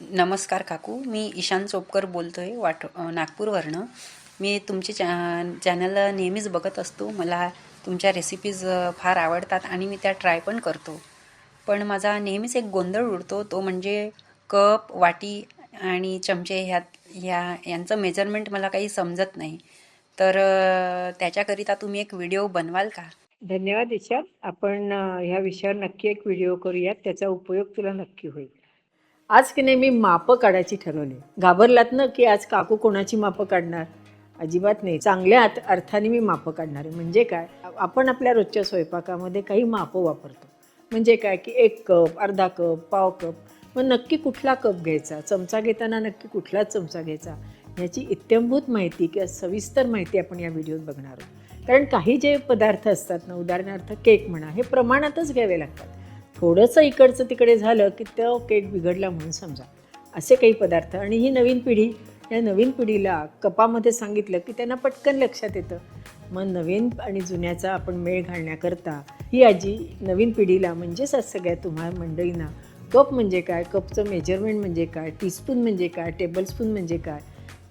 नमस्कार काकू मी ईशान चोपकर बोलतो आहे वाट नागपूरवरनं. मी तुमचे चॅ चॅनल नेहमीच बघत असतो. मला तुमच्या रेसिपीज फार आवडतात आणि मी त्या ट्राय पण करतो. पण माझा नेहमीच एक गोंधळ उडतो. तो म्हणजे कप वाटी आणि चमचे ह्यात ह्या यांचं मेजरमेंट मला काही समजत नाही. तर त्याच्याकरिता तुम्ही एक व्हिडिओ बनवाल का? धन्यवाद ईशान. आपण ह्या विषयावर नक्की एक व्हिडिओ करूयात. त्याचा उपयोग तुला नक्की होईल. आज की नाही मी मापं काढायची ठरवली. घाबरलात ना की आज काकू कोणाची मापं काढणार? अजिबात नाही. चांगल्या अर्थाने मी मापं काढणार आहे. म्हणजे काय? आपण आपल्या रोजच्या स्वयंपाकामध्ये काही मापं वापरतो. म्हणजे काय की एक कप अर्धा कप पाव कप मग नक्की कुठला कप घ्यायचा? चमचा घेताना नक्की कुठलाच चमचा घ्यायचा? ह्याची इत्यंभूत माहिती किंवा सविस्तर माहिती आपण या व्हिडिओत बघणार आहोत. कारण काही जे पदार्थ असतात ना उदाहरणार्थ केक म्हणा हे प्रमाणातच घ्यावे लागतात. थोडंसं इकडचं तिकडे झालं की तो केक बिघडला म्हणून समजा. असे काही पदार्थ. आणि ही नवीन पिढी या नवीन पिढीला कपामध्ये सांगितलं की त्यांना पटकन लक्षात येतं. मग नवीन आणि जुन्याचा आपण मेळ घालण्याकरता ही आजी नवीन पिढीला म्हणजेच आज सगळ्या तुम्हा मंडळींना कप म्हणजे काय? कपचं मेजरमेंट म्हणजे काय? टीस्पून म्हणजे काय? टेबलस्पून म्हणजे काय?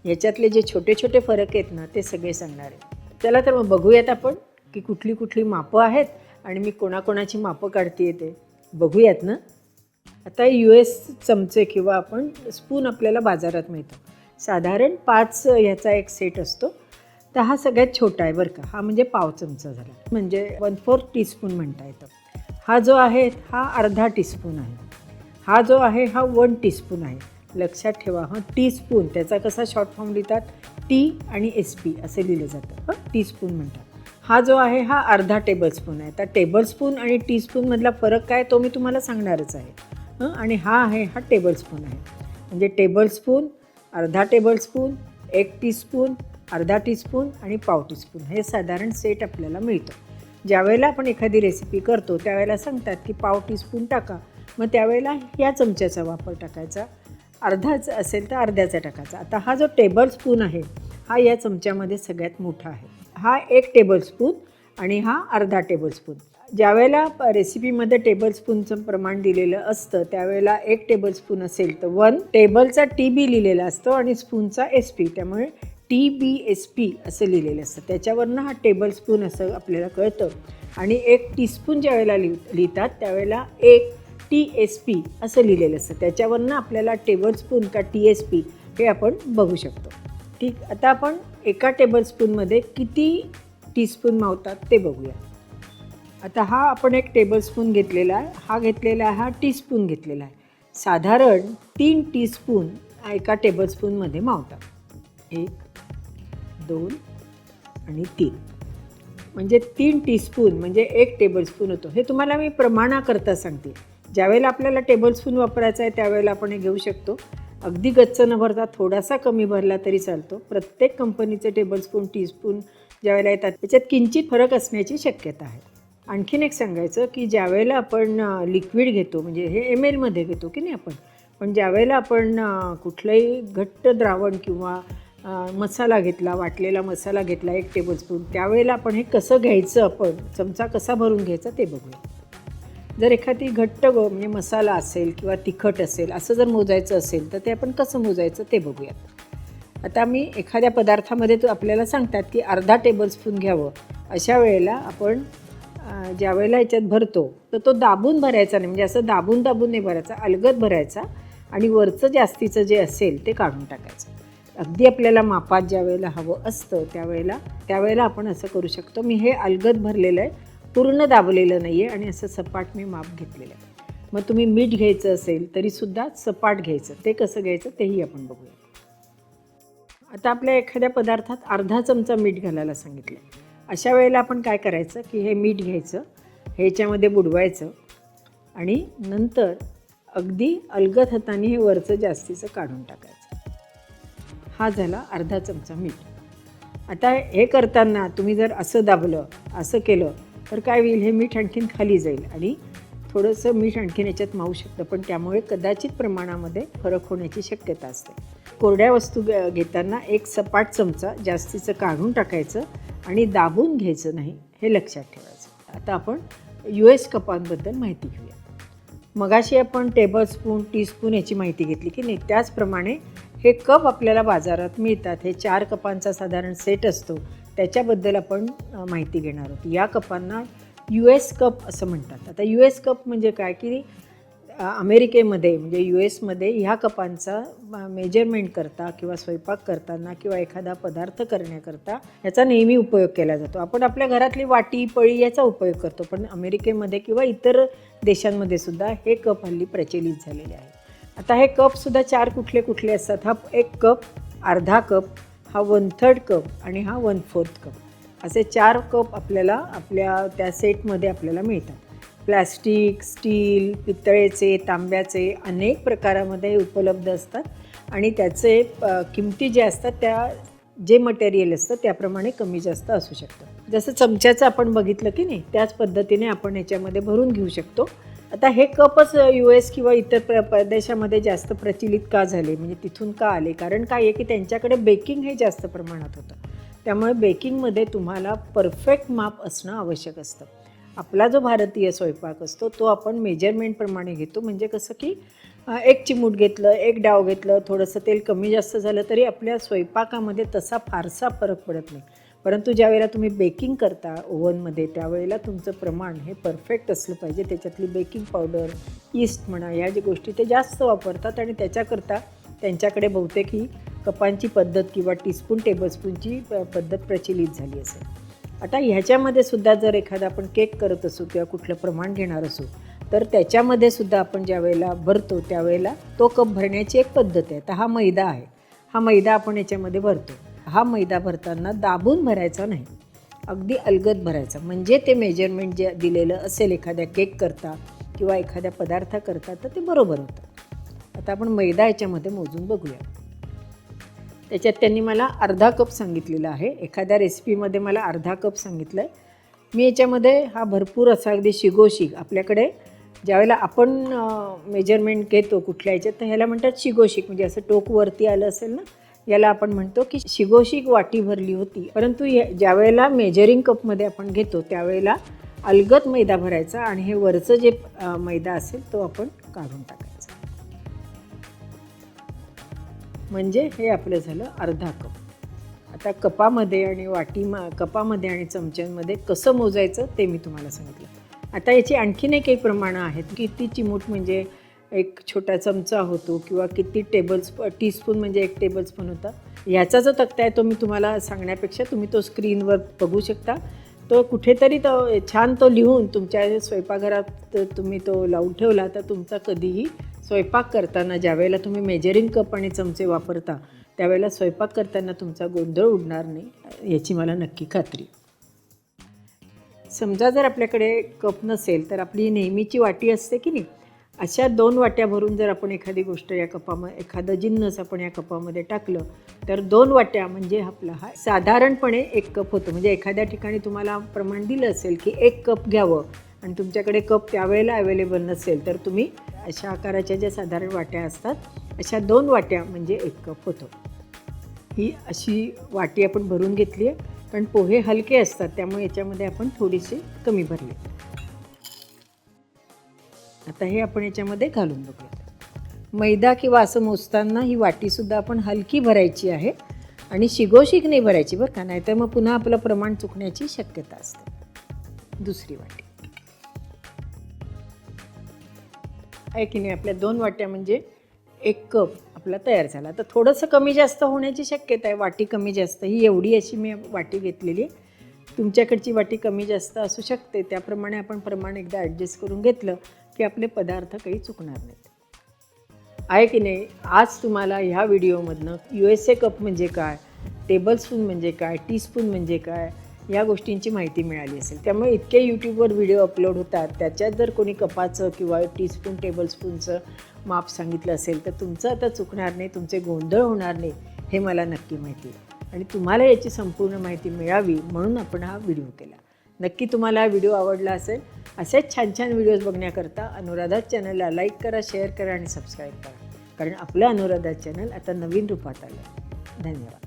याच्यातले जे छोटे छोटे फरक आहेत ना ते सगळे सांगणार आहे. चला तर मग बघूयात आपण की कुठली कुठली मापं आहेत आणि मी कोणाकोणाची मापं काढते ते. बघूयात ना. आता यू एस चमचे किंवा आपण स्पून आपल्याला बाजारात मिळतो. साधारण पाच ह्याचा एक सेट असतो. तर हा सगळ्यात छोटा आहे बरं का. हा म्हणजे पाव चमचा झाला. म्हणजे वन फोर्थ टीस्पून म्हणता येतं. हा जो आहे हा अर्धा टीस्पून आहे. हा जो आहे हा वन टीस्पून आहे. लक्षात ठेवा हा टीस्पून त्याचा कसा शॉर्ट फॉर्म लिहितात? टी आणि एस पी असे लिहिलं जातं हं टीस्पून म्हणतात. हा जो आहे हा अर्धा टेबलस्पून आहे. तर टेबलस्पून आणि टीस्पूनमधला फरक काय तो मी तुम्हाला सांगणारच आहे. हं? आणि हा आहे हा टेबलस्पून आहे. म्हणजे टेबलस्पून अर्धा टेबलस्पून एक टीस्पून अर्धा टीस्पून आणि पाव टीस्पून हे साधारण सेट आपल्याला मिळतं. ज्यावेळेला आपण एखादी रेसिपी करतो त्यावेळेला सांगतात की पाव टीस्पून टाका. मग त्यावेळेला या चमच्याचा वापर टाकायचा. अर्धाच असेल तर अर्ध्याचा टाकायचा. आता हा जो टेबल स्पून आहे हा या चमच्यामध्ये सगळ्यात मोठा आहे. हा एक टेबलस्पून आणि हा अर्धा टेबलस्पून ज्यावेळेला रेसिपीमध्ये टेबलस्पूनचं प्रमाण दिलेलं असतं त्यावेळेला एक टेबलस्पून असेल तर वन टेबलचा टी बी लिहिलेला असतो आणि स्पूनचा एस पी त्यामुळे टी बी एस पी असं लिहिलेलं असतं. त्याच्यावरनं हा टेबलस्पून असं आपल्याला कळतं. आणि एक टीस्पून ज्यावेळेला लिह लिहितात त्यावेळेला एक टी एस पी असं लिहिलेलं असतं. त्याच्यावरनं आपल्याला टेबलस्पून का टी एस पी हे आपण बघू शकतो. ठीक आता आपण एका टेबल स्पूनमध्ये किती टीस्पून मावतात ते बघूया. आता हा आपण एक टेबलस्पून घेतलेला आहे. हा घेतलेला आहे हा टीस्पून घेतलेला आहे. साधारण तीन टीस्पून एका टेबलस्पूनमध्ये मावतात. एक दोन आणि तीन. म्हणजे तीन टीस्पून म्हणजे एक टेबलस्पून होतो. हे तुम्हाला मी प्रमाणाकरता सांगते. ज्यावेळेला आपल्याला टेबलस्पून वापरायचा आहे त्यावेळेला आपण हे घेऊ शकतो. अगदी गच्च न भरता थोडासा कमी भरला तरी चालतो. प्रत्येक कंपनीचे टेबलस्पून टीस्पून ज्यावेळेला येतात त्याच्यात किंचित फरक असण्याची शक्यता आहे. आणखीन एक सांगायचं की ज्यावेळेला आपण लिक्विड घेतो म्हणजे हे एम एलमध्ये घेतो की नाही आपण पण ज्यावेळेला आपण कुठलंही घट्ट द्रावण किंवा मसाला घेतला वाटलेला मसाला घेतला एक टेबलस्पून त्यावेळेला आपण हे कसं घ्यायचं आपण चमचा कसा भरून घ्यायचा ते बघूया. जर एखादी घट्ट म्हणजे मसाला असेल किंवा तिखट असेल असं जर मोजायचं असेल तर ते आपण कसं मोजायचं ते बघूयात. आता मी एखाद्या पदार्थामध्ये तो आपल्याला सांगतात की अर्धा टेबलस्पून घ्यावं. अशा वेळेला आपण ज्या वेळेला याच्यात भरतो तर तो दाबून भरायचा नाही. म्हणजे असं दाबून दाबून नाही भरायचा अलगद भरायचा आणि वरचं जास्तीचं जे असेल ते काढून टाकायचं. अगदी आपल्याला मापात ज्या वेळेला हवं असतं त्यावेळेला त्यावेळेला आपण असं करू शकतो. मी हे अलगद भरलेलं आहे. पूर्ण दाबलेलं नाही आहे आणि असं सपाट मी माप घेतलेलं आहे. मग तुम्ही मीठ घ्यायचं असेल तरीसुद्धा सपाट घ्यायचं. ते कसं घ्यायचं तेही आपण बघूया. आता आपल्या एखाद्या पदार्थात अर्धा चमचा मीठ घालायला सांगितलं. अशा वेळेला आपण काय करायचं की हे मीठ घ्यायचं ह्याच्यामध्ये बुडवायचं आणि नंतर अगदी अलगद हाताने हे वरचं जास्तीचं काढून टाकायचं. हा झाला अर्धा चमचा मीठ. आता हे करताना तुम्ही जर असं दाबलं असं केलं तर काय होईल हे मीठ आणखीन खाली जाईल आणि थोडंसं मीठ आणखीन याच्यात मावू शकतं. पण त्यामुळे कदाचित प्रमाणामध्ये फरक होण्याची शक्यता असते. कोरड्या वस्तू घेताना एक सपाट चमचा जास्तीचं काढून टाकायचं आणि दाबून घ्यायचं नाही हे लक्षात ठेवायचं. आता आपण यू एस कपांबद्दल माहिती घेऊया मगाशी आपण टेबलस्पून टीस्पून याची माहिती घेतली की नाही त्याचप्रमाणे हे कप आपल्याला बाजारात मिळतात. हे चार कपांचा साधारण सेट असतो. त्याच्याबद्दल आपण माहिती घेणार आहोत. या कपांना यू एस कप असं म्हणतात. आता यू एस कप म्हणजे काय? की अमेरिकेमध्ये म्हणजे यू एसमध्ये ह्या कपांचा मेजरमेंट करता किंवा स्वयंपाक करताना किंवा एखादा पदार्थ करण्याकरता याचा नेहमी उपयोग केला जातो. आपण आपल्या घरातली वाटी पळी याचा उपयोग करतो. पण अमेरिकेमध्ये किंवा इतर देशांमध्ये सुद्धा हे कप हल्ली प्रचलित झालेले आहे. आता हे कपसुद्धा चार कुठले कुठले असतात? हा एक कप अर्धा कप हा वन थर्ड कप आणि हा वन फोर्थ कप असे चार कप आपल्याला आपल्या त्या सेटमध्ये आपल्याला मिळतात. प्लॅस्टिक स्टील पितळेचे तांब्याचे अनेक प्रकारामध्ये उपलब्ध असतात. आणि त्याचे किमती जे असतात त्या जे मटेरियल असतं त्याप्रमाणे कमी जास्त असू शकतं. जसं चमच्याचं आपण बघितलं की नाही त्याच पद्धतीने आपण याच्यामध्ये भरून घेऊ शकतो. आता हे कपच यू एस किंवा इतर प्र प्रदेशामध्ये जास्त प्रचलित का झाले? म्हणजे तिथून का आले? कारण काय आहे की त्यांच्याकडे बेकिंग हे जास्त प्रमाणात होतं. त्यामुळे बेकिंगमध्ये तुम्हाला परफेक्ट माप असणं आवश्यक असतं. आपला जो भारतीय स्वयंपाक असतो तो आपण मेजरमेंटप्रमाणे घेतो. म्हणजे कसं की एक चिमूट घेतलं एक डाव घेतलं थोडंसं तेल कमी जास्त झालं तरी आपल्या स्वयंपाकामध्ये तसा फारसा फरक पडत नाही. परंतु ज्यावेळेला तुम्ही बेकिंग करता ओव्हनमध्ये त्यावेळेला तुमचं प्रमाण हे परफेक्ट असलं पाहिजे. त्याच्यातली बेकिंग पावडर ईस्ट म्हणा ह्या ज्या गोष्टी ते जास्त वापरतात आणि त्याच्याकरता त्यांच्याकडे बहुतेक ही कपांची पद्धत किंवा टीस्पून टेबलस्पूनची प- पद्धत प्रचलित झाली असेल. आता ह्याच्यामध्ये सुद्धा जर एखादा आपण केक करत असू किंवा कुठलं प्रमाण घेणार असू तर त्याच्यामध्ये सुद्धा आपण ज्या वेळेला भरतो त्यावेळेला तो कप भरण्याची एक पद्धत आहे. तर हा मैदा आहे. हा मैदा आपण याच्यामध्ये भरतो. हा मैदा भरताना दाबून भरायचा नाही. अगदी अलगद भरायचा. म्हणजे ते मेजरमेंट जे दिलेलं असेल एखाद्या केक करता किंवा एखाद्या पदार्थाकरता तर ते बरोबर होतं. आता आपण मैदा याच्यामध्ये मोजून बघूया. त्याच्यात त्यांनी मला अर्धा कप सांगितलेला आहे. एखाद्या रेसिपीमध्ये मला अर्धा कप सांगितलं आहे मी याच्यामध्ये हा भरपूर असा अगदी शिगोशिग आपल्याकडे ज्यावेळेला आपण मेजरमेंट घेतो कुठल्या याच्यात तर ह्याला म्हणतात शिगोशिग. म्हणजे असं टोक वरती आलं असेल ना याला आपण म्हणतो की शिगोशिक वाटी भरली होती. परंतु ज्यावेळेला मेजरिंग कपमध्ये आपण घेतो त्यावेळेला अलगद मैदा भरायचा आणि हे वरचं जे मैदा असेल तो आपण काढून टाकायचा. म्हणजे हे आपलं झालं अर्धा कप. आता कपामध्ये आणि वाटी मा कपामध्ये आणि चमच्यांमध्ये कसं मोजायचं ते मी तुम्हाला सांगितलं. आता याची आणखीन एक एक प्रमाणं आहेत किती चिमूट म्हणजे एक छोटा चमचा होतो किंवा किती टेबल्स टीस्पून म्हणजे एक टेबलस्पून होता. ह्याचा जो तक्ता आहे तो मी तुम्हाला सांगण्यापेक्षा तुम्ही तो स्क्रीनवर बघू शकता. तो कुठेतरी तो छान तो लिहून तुमच्या स्वयंपाकघरात तुम्ही तो लावून ठेवला तर तुमचा कधीही स्वयंपाक करताना ज्यावेळेला तुम्ही मेजरिंग कप आणि चमचे वापरता त्यावेळेला स्वयंपाक करताना तुमचा गोंधळ उडणार नाही याची मला नक्की खात्री समजा जर आपल्याकडे कप नसेल तर आपली नेहमीची वाटी असते की नाही? अशा दोन वाट्या भरून जर आपण एखादी गोष्ट या कपामध्ये एखादं जिन्नस आपण या कपामध्ये टाकलं तर दोन वाट्या म्हणजे आपला हा साधारणपणे एक कप होतो. म्हणजे एखाद्या ठिकाणी तुम्हाला प्रमाण दिलं असेल की एक कप घ्यावं आणि तुमच्याकडे कप त्यावेळेला अवेलेबल नसेल तर तुम्ही अशा आकाराच्या ज्या साधारण वाट्या असतात अशा दोन वाट्या म्हणजे एक कप होतो. ही अशी वाटी आपण भरून घेतली आहे कारण पोहे हलके असतात त्यामुळे याच्यामध्ये आपण थोडीशी कमी भरले. आता हे आपण याच्यामध्ये घालून बघूयात. मैदा किंवा असं मोजताना ही वाटीसुद्धा आपण हलकी भरायची आहे आणि शिगोशिक नाही भरायची बरं का नाहीतर मग पुन्हा आपलं प्रमाण चुकण्याची शक्यता असते. दुसरी वाटी. आहे की नाही आपल्या दोन वाट्या म्हणजे एक कप आपला तयार झाला. तर थोडंसं कमी जास्त होण्याची शक्यता आहे वाटी कमी जास्त. ही एवढी अशी मी वाटी घेतलेली आहे. तुमच्याकडची वाटी कमी जास्त असू शकते त्याप्रमाणे आपण प्रमाण एकदा ॲडजस्ट करून घेतलं. की आपले पदार्थ काही चुकणार नाहीत. आहे की नाही? आज तुम्हाला ह्या व्हिडिओमधनं यू एस ए कप म्हणजे काय टेबलस्पून म्हणजे काय टीस्पून म्हणजे काय या गोष्टींची माहिती मिळाली असेल. त्यामुळे इतके यूट्यूबवर व्हिडिओ अपलोड होतात त्याच्यात जर कोणी कपाचं किंवा टीस्पून टेबलस्पूनचं माप सांगितलं असेल तर तुमचं आता चुकणार नाही तुमचे गोंधळ होणार नाही हे मला नक्की माहिती आहे आणि तुम्हाला याची संपूर्ण माहिती मिळावी म्हणून आपण हा व्हिडिओ केला. नक्की तुम्हाला हा व्हिडिओ आवडला असेल असेच छान छान व्हिडिओज बघण्याकरता अनुराधा चॅनलला लाईक करा शेअर करा आणि सबस्क्राईब करा. कारण आपलं अनुराधा चॅनल आता नवीन रूपात आलं आहे धन्यवाद.